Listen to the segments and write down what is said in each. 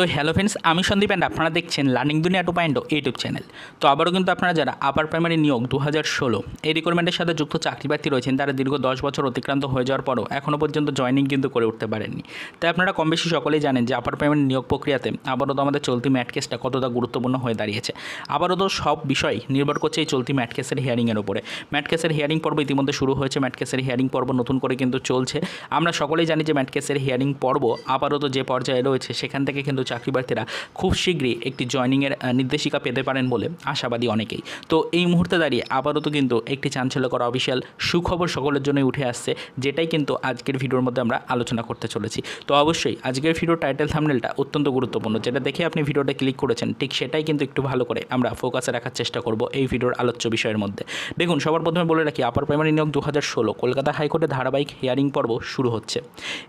তো hello friends আমি Sandeep and আপনারা দেখছেন লার্নিং দুনিয়া টু পয়েন্ট ইউটিউব চ্যানেল তো আবারও কিন্তু আপনারা যারা আপার প্রাইমারি নিয়োগ দু হাজার ষোলো এই রিক্রুটমেন্টের সাথে যুক্ত চাকরি প্রার্থী রয়েছেন, তারা দীর্ঘ দশ বছর অতিক্রান্ত হয়ে যাওয়ার পরও এখনও পর্যন্ত জয়নিং কিন্তু করে উঠতে পারেননি। তাই আপনারা কম বেশি সকলেই জানেন যে আপার প্রাইমারি নিয়োগ প্রক্রিয়াতে আবারও তো আমাদের চলতি ম্যাট কেসটা কতটা গুরুত্বপূর্ণ হয়ে দাঁড়িয়েছে। আবারও তো সব বিষয় নির্ভর করছে এই চলতি ম্যাট কেসের হিয়ারিংয়ের উপরে। ম্যাট কেসের হিয়ারিং পর্ব ইতিমধ্যে শুরু হয়েছে ম্যাট কেসের হিয়ারিং পর্ব নতুন করে কিন্তু চলছে। আমরা সকলেই জানি যে ম্যাট কেসের হিয়ারিং পর্ব আপাতত যে পর্যায়ে রয়েছে, সেখান থেকে কিন্তু চাকরি প্রার্থীরা খুব শীঘ্রই একটি জয়নিংয়ের নির্দেশিকা পেতে পারেন বলে আশাবাদী অনেকেই। তো এই মুহূর্তে দাঁড়িয়ে আপাতত কিন্তু একটি চাঞ্চল্যকর অফিসিয়াল সুখবর সকলের জন্যই উঠে আসছে, যেটাই কিন্তু আজকের ভিডিওর মধ্যে আমরা আলোচনা করতে চলেছি। তো অবশ্যই আজকের ভিডিও টাইটেল থামনেলটা অত্যন্ত গুরুত্বপূর্ণ, যেটা দেখে আপনি ভিডিওটা ক্লিক করেছেন, ঠিক সেটাই কিন্তু একটু ভালো করে আমরা ফোকাসে রাখার চেষ্টা করব এই ভিডিওর আলোচ্য বিষয়ের মধ্যে। দেখুন, সবার প্রথমে বলে রাখি আপার প্রাইমারি নিয়োগ দু হাজার ষোলো, কলকাতা হাইকোর্টে ধারাবাহিক হিয়ারিং পর্ব শুরু হচ্ছে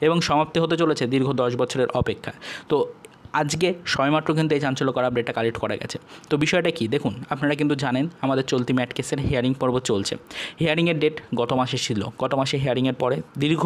এবং সমাপ্তি হতে চলেছে দীর্ঘ দশ বছরের অপেক্ষা। তো আজকে সময়মাত্র কিন্তু এই চাঞ্চল্যকর আপডেটটা কালেক্ট করা গেছে। তো বিষয়টা কি? দেখুন, আপনারা কিন্তু জানেন আমাদের চলতি ম্যাট কেসের হিয়ারিং পর্ব চলছে। হিয়ারিংয়ের ডেট গত মাসে ছিল। গত মাসে হিয়ারিংয়ের পরে দীর্ঘ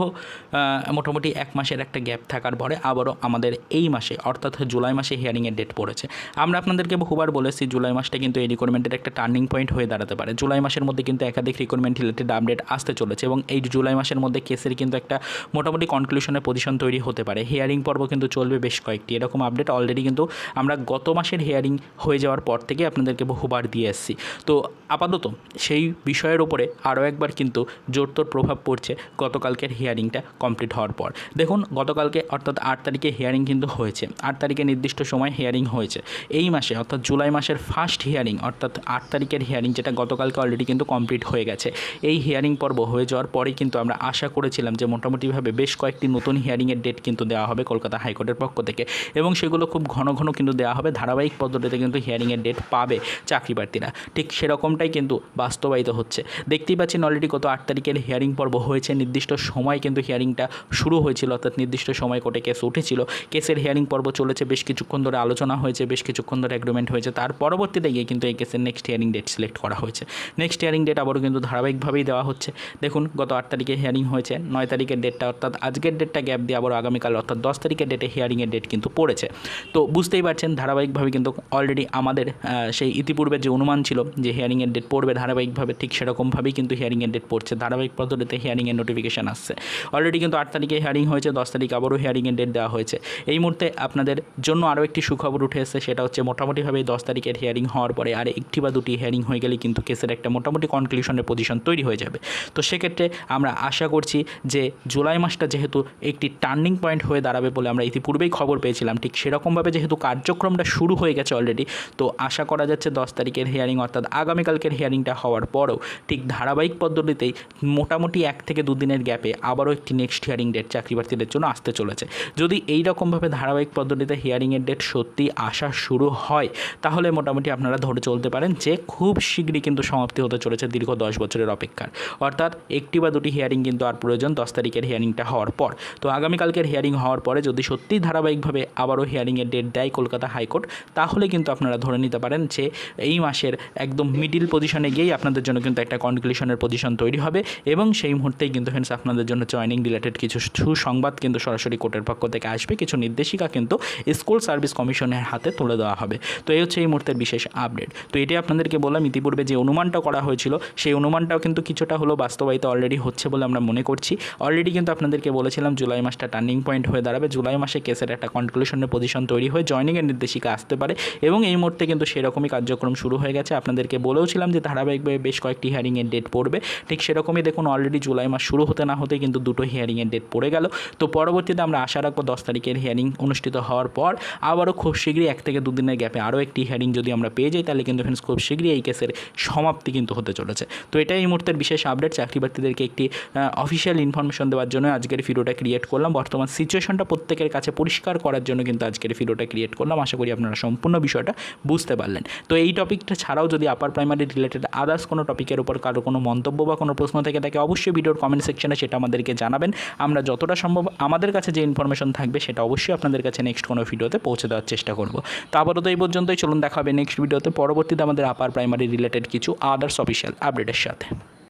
মোটামুটি এক মাসের একটা গ্যাপ থাকার পরে আবারও আমাদের এই মাসে, অর্থাৎ জুলাই মাসে হিয়ারিংয়ের ডেট পড়েছে। আমরা আপনাদেরকে বহুবার বলেছি জুলাই মাসটা কিন্তু এই রিক্রুটমেন্টের একটা টার্নিং পয়েন্ট হয়ে দাঁড়াতে পারে। জুলাই মাসের মধ্যে কিন্তু একাধিক রিক্রুটমেন্ট রিলেটেড আপডেট আসতে চলেছে এবং এই জুলাই মাসের মধ্যে কেসের কিন্তু একটা মোটামুটি কনক্লুশনের পজিশন তৈরি হতে পারে। হিয়ারিং পর্ব কিন্তু চলবে বেশ কয়েকটি। এরকম আপডেট অলরেডি কিন্তু আমরা গত মাসের হিয়ারিং হয়ে যাওয়ার পর থেকে আপনাদেরকে বহুবার দিয়ে এসেছি। তো আপাতত সেই বিষয়ের ওপরে আরও একবার কিন্তু জোরতোর প্রভাব পড়ছে গতকালকের হিয়ারিংটা কমপ্লিট হওয়ার পর। দেখুন, গতকালকে অর্থাৎ আট তারিখে হিয়ারিং কিন্তু হয়েছে। আট তারিখে নির্দিষ্ট সময় হিয়ারিং হয়েছে। এই মাসে অর্থাৎ জুলাই মাসের ফার্স্ট হিয়ারিং অর্থাৎ আট তারিখের হিয়ারিং যেটা গতকালকে অলরেডি কিন্তু কমপ্লিট হয়ে গেছে। এই হিয়ারিং পর্ব হয়ে যাওয়ার পরেই কিন্তু আমরা আশা করেছিলাম যে মোটামুটিভাবে বেশ কয়েকটি নতুন হিয়ারিংয়ের ডেট কিন্তু দেওয়া হবে কলকাতা হাইকোর্টের পক্ষ থেকে। এবং সেগুলো খুব ঘন ঘন কিন্তু দেওয়া হবে। ধারাবাহিক পদ্ধতিতে কিন্তু হিয়ারিংয়ের ডেট পাবে চাকরি প্রার্থীরা ঠিক সেরকমটাই কিন্তু বাস্তবায়িত হচ্ছে। দেখতেই পাচ্ছেন অলরেডি গত আট তারিখের হিয়ারিং পর্ব হয়েছে। নির্দিষ্ট সময় কিন্তু হিয়ারিংটা শুরু হয়েছিল, অর্থাৎ নির্দিষ্ট সময় কোর্টে কেস উঠেছিল। কেসের হিয়ারিং পর্ব চলেছে, বেশ কিছুক্ষণ ধরে আলোচনা হয়েছে, বেশ কিছুক্ষণ ধরে এগ্রিমেন্ট হয়েছে। তার পরবর্তীতে গিয়ে কিন্তু এই কেসের নেক্সট হিয়ারিং ডেট সিলেক্ট করা হয়েছে। নেক্সট হিয়ারিং ডেট আবারও কিন্তু ধারাবাহিকভাবেই দেওয়া হচ্ছে। দেখুন, গত আট তারিখে হিয়ারিং হয়েছে, নয় তারিখের ডেটটা অর্থাৎ আজকের ডেটটা গ্যাপ দিয়ে আবার আগামীকাল, অর্থাৎ দশ তারিখের ডেটে হিয়ারিংয়ের ডেট কিন্তু পড়েছে। তো বুঝতেই পারছেন, ধারাবাহিকভাবে কিন্তু অলরেডি আমাদের সেই ইতিপূর্বে যে অনুমান ছিল যে হিয়ারিংয়ের ডেট পড়বে ধারাবাহিকভাবে, ঠিক সেরকমভাবেই কিন্তু হিয়ারিংয়ের ডেট পড়ছে। ধারাবাহিক পদ্ধতিতে হিয়ারিংয়ের নোটিফিকেশান আসছে। অলরেডি কিন্তু আট তারিখে হিয়ারিং হয়েছে, দশ তারিখ আবারও হিয়ারিংয়ের ডেট দেওয়া হয়েছে। এই মুহূর্তে আপনাদের জন্য আরও একটি সুখবর উঠে এসেছে, সেটা হচ্ছে মোটামুটিভাবে দশ তারিখের হিয়ারিং হওয়ার পরে আর একটি বা দুটি হিয়ারিং হয়ে গেলে কিন্তু কেসের একটা মোটামুটি কনক্লুশনের পজিশন তৈরি হয়ে যাবে। তো সেক্ষেত্রে আমরা আশা করছি যে জুলাই মাসটা যেহেতু একটি টার্নিং পয়েন্ট হয়ে দাঁড়াবে বলে আমরা ইতিপূর্বেই খবর পেয়েছিলাম, ঠিক সেরকমভাবে যেহেতু কার্যক্রমটা শুরু হয়ে গেছে অলরেডি তো আশা করা যাচ্ছে দশ তারিখের হিয়ারিং অর্থাৎ আগামীকালকের হিয়ারিংটা হওয়ার পরও ঠিক ধারাবাহিক পদ্ধতিতেই মোটামুটি এক থেকে দুদিনের গ্যাপে আবারও একটি নেক্সট হিয়ারিং ডেট চাকরি প্রার্থীদের জন্য আসতে চলেছে। যদি এই রকমভাবে ধারাবাহিক পদ্ধতিতে হিয়ারিংয়ের ডেট সত্যি আসা শুরু হয়, তাহলে মোটামুটি আপনারা ধরে চলতে পারেন যে খুব শীঘ্রই কিন্তু সমাপ্তি হতে চলেছে দীর্ঘ দশ বছরের অপেক্ষার। অর্থাৎ একটি বা দুটি হিয়ারিং কিন্তু আর প্রয়োজন দশ তারিখের হিয়ারিংটা হওয়ার পর। তো আগামীকালকের হিয়ারিং হওয়ার পরে যদি সত্যিই ধারাবাহিকভাবে আবারও হিয়ারিংয়ের ডেট দেয় কলকাতা হাইকোর্ট তাহলে কিন্তু আপনারা ধরে নিতে পারেন যে এই মাসের একদম মিডিল পজিশনে গিয়েই আপনাদের জন্য কিন্তু একটা কনক্লুশনের পজিশন তৈরি হবে এবং সেই মুহূর্তেই কিন্তু ফ্রেন্ডস আপনাদের জন্য জয়নিং রিলেটেড কিছু সুসংবাদ কিন্তু সরাসরি কোর্টের পক্ষ থেকে আসবে। কিছু নির্দেশিকা কিন্তু স্কুল সার্ভিস কমিশনের হাতে তুলে দেওয়া হবে। তো এই হচ্ছে এই মুহূর্তের বিশেষ আপডেট তো এটাই আপনাদেরকে বললাম, ইতিপূর্বে যে অনুমানটা করা হয়েছিল, সেই অনুমানটাও কিন্তু কিছুটা হলো বাস্তবায়িত অলরেডি হচ্ছে বলে আমরা মনে করছি। অলরেডি কিন্তু আপনাদেরকে বলেছিলাম, জুলাই মাসটা টার্নিং পয়েন্ট হয়ে দাঁড়াবে। জুলাই মাসে কেসের একটা কনক্লুশনের পজিশন তৈরি হয়ে জয়নিংয়ের নির্দেশিকা আসতে পারে এবং এই মুহূর্তে কিন্তু সেরকমই কার্যক্রম শুরু হয়ে গেছে। আপনাদেরকে বলেওছিলাম যে ধারাবাহিকভাবে বেশ কয়েকটি হিয়ারিংয়ের ডেট পড়বে। ঠিক সেরকমই দেখুন অলরেডি জুলাই মাস শুরু হতে না হতেই কিন্তু দুটো হিয়ারিংয়ের ডেট পড়ে গেল। তো পরবর্তীতে আমরা আশা রাখব দশ তারিখের হিয়ারিং অনুষ্ঠিত হওয়ার পর আবারও খুব শীঘ্রই এক থেকে দুদিনের গ্যাপে আরও একটি হিয়ারিং যদি আমরা পেয়ে যাই, তাহলে কিন্তু ফ্রেন্ডস খুব শীঘ্রই এই কেসের সমাপ্তি কিন্তু হতে চলেছে। তো এটাই এই মুহূর্তের বিশেষ আপডেট চাকরি প্রার্থীদেরকে একটি অফিসিয়াল ইনফরমেশন দেওয়ার জন্য আজকের ভিডিওটা ক্রিয়েট করলাম। বর্তমান সিচুয়েশনটা প্রত্যেকের কাছে পরিষ্কার করার জন্য কিন্তু আজকের ভিডিওটা ক্রিয়েট করলাম। আশা করি আপনারা সম্পূর্ণ বিষয়টা বুঝতে পারলেন। তো এই টপিকটা ছাড়াও যদি আপার প্রাইমারি রিলেটেড আদার্স কোনো টপিকের উপর কারও কোনো মন্তব্য বা কোনো প্রশ্ন থেকে থাকে, অবশ্যই ভিডিওর কমেন্ট সেকশনে সেটা আমাদেরকে জানাবেন। আমরা যতটা সম্ভব আমাদের কাছে যে ইনফরমেশন থাকবে সেটা অবশ্যই আপনাদের কাছে নেক্সট কোনো ভিডিওতে পৌঁছে দেওয়ার চেষ্টা করব। তো আপাতত এই পর্যন্তই, চলুন দেখা হবে নেক্সট ভিডিওতে পরবর্তীতে আমাদের আপার প্রাইমারি রিলেটেড কিছু আদার্স অফিসিয়াল আপডেটের সাথে।